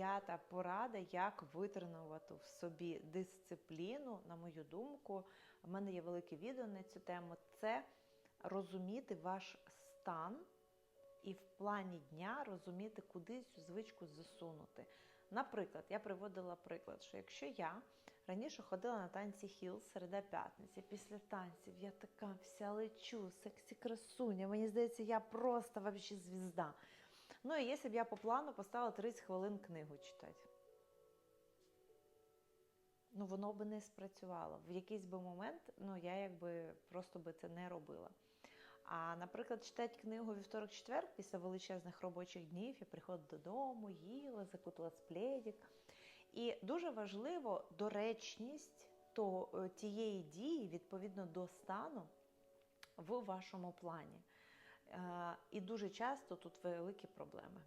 п'ята порада, як витренувати в собі дисципліну, на мою думку, в мене є велике відео на цю тему. Це розуміти ваш стан і в плані дня розуміти, куди цю звичку засунути. Наприклад, я приводила приклад, що якщо я раніше ходила на танці хіл середа п'ятниці, після танців я така вся лечу, сексі красуня, мені здається, я просто вообще звізда. Ну і якщо б я по плану поставила 30 хвилин книгу читати. Ну, воно би не спрацювало. В якийсь би момент ну, я якби просто би це не робила. А, наприклад, читати книгу вівторок-четвер після величезних робочих днів, я приходила додому, їла, закутала спледик. І дуже важливо доречність то, е, тієї дії відповідно до стану в вашому плані. Е, І дуже часто тут великі проблеми.